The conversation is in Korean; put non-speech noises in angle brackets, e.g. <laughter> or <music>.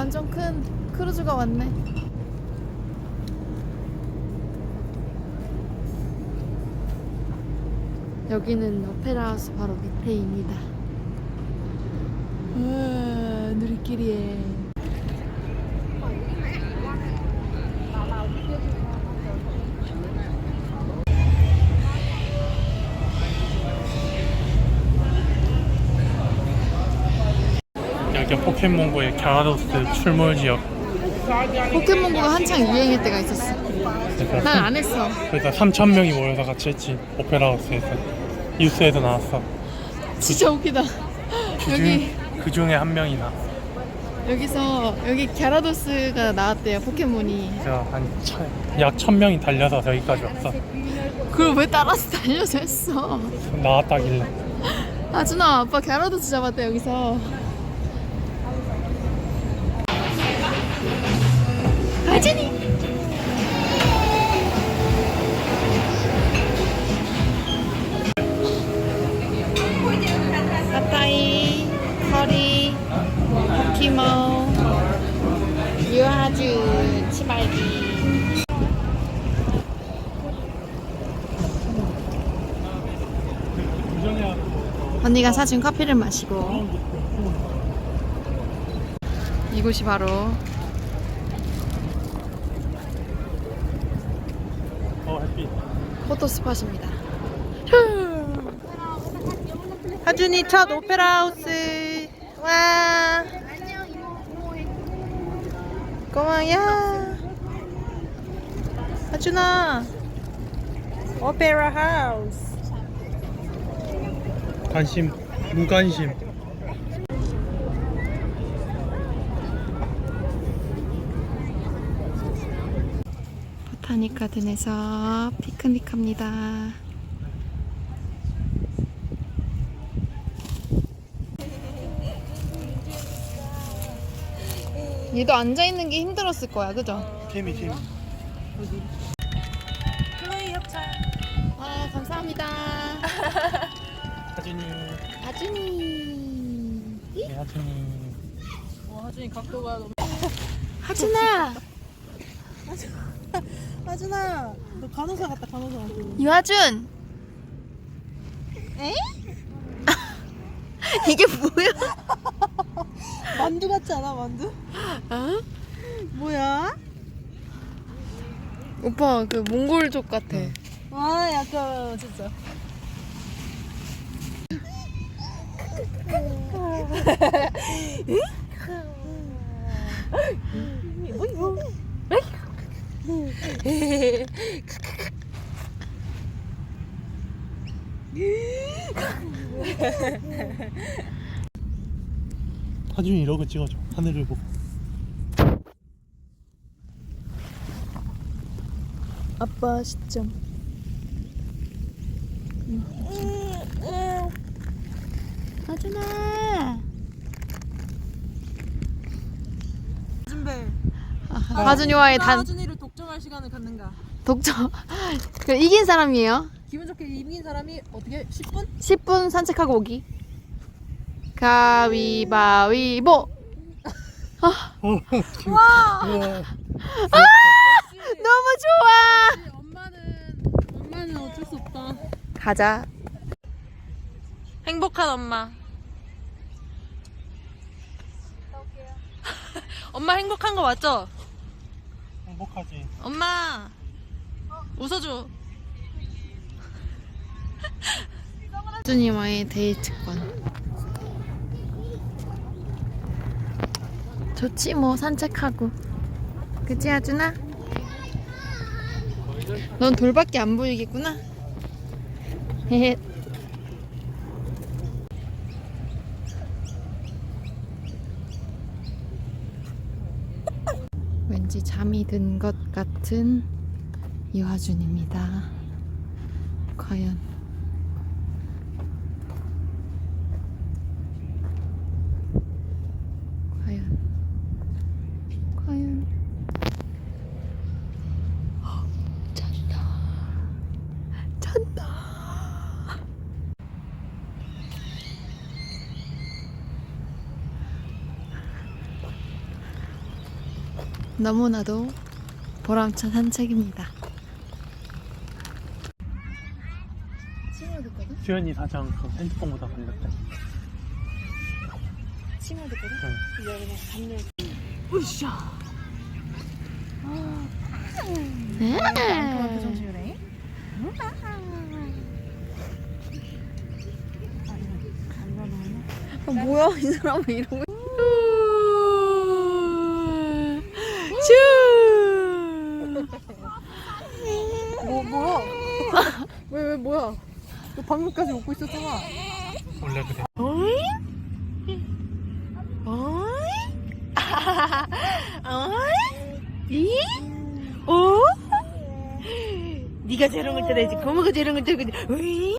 완전 큰 크루즈가 왔네. 여기는 오페라 하우스 바로 밑에입니다. 우와, 누리끼리에. 여기 포켓몬고의 갸라도스 출몰 지역 포켓몬고가 한창 유행할 때가 있었어. 그래서, 난 안 했어. 그래서 3천 명이 모여서 같이 했지 오페라 하우스에서 뉴스에서 나왔어 진짜 웃기다. 그, 여기 중, 그 중에 한 명이 나왔어 여기서 여기 갸라도스가 나왔대요 포켓몬이. 그래서 한약 천 명이 달려서 저기까지 왔어 그걸 왜 따라서 달려서 했어? 나왔다길래 아준아 아빠 갸라도스 잡았대 여기서. 아준이. 아빠이, 커리, 포키몬, 유아주, 치말기. 언니가 사준 커피를 마시고 이곳이 바로 포토 스팟입니다. 하준이 첫 오페라 하우스. 와. 고마야 하준아. 오페라 하우스. 관심 무관심 보타닉 가든에서 피크닉 합니다. 얘도 앉아 있는 게 힘들었을 거야, 그죠? 재미 재미 클로이 협찬 아 감사합니다. <laughs> 하준이 아준이. 네 하준이 와 하준이 각도가 너무 하준아. <laughs> 하준아 너 간호사 같다 간호사 유아준. 에? <laughs> 이게 뭐야? <laughs> 만두 같지 않아 만두? 어? 뭐야? 오빠 그 몽골족 같아. 와 약간 진짜 <laughs> 하준이 이러고 찍어줘 하늘을 보고 아빠 시점. 하준아. 하준이와의 단 하준이를 독점할 시간을 갖는가 독점. 그 이긴 사람이에요. 기분 좋게 이긴 사람이 어떻게 10분? 10분 산책하고 오기. 가위바위보. <laughs> 와 너무 좋아. 엄마는 엄마는 어쩔 수 없다 가자. 행복한 엄마. <laughs> 엄마 행복한 거 맞죠? 행복하지 엄마 웃어줘. 하준이와의 데이트권. 좋지 뭐 산책하고. 그치 하준아? 넌 돌밖에 안 보이겠구나. 헤헤. 왠지 잠이 든 것 같은 이화준입니다. 과연 너무나도 보람찬 산책입니다. 수현이 사장 그 핸드폰보다 걸렸대. 친구였거든? 응. 이제 그냥 담요. 으쌰. 네. 정신이래. 아, 뭐야 이 사람은 이러고 슈 뭐 뭐야? 왜 왜 뭐야? 너 방금까지 웃고 있었잖아. 원래 그래. 어이? 어이? <laughs> 이? 어? 네가 저런 걸 따라야지 고모가 저런 걸 따라야지 어이?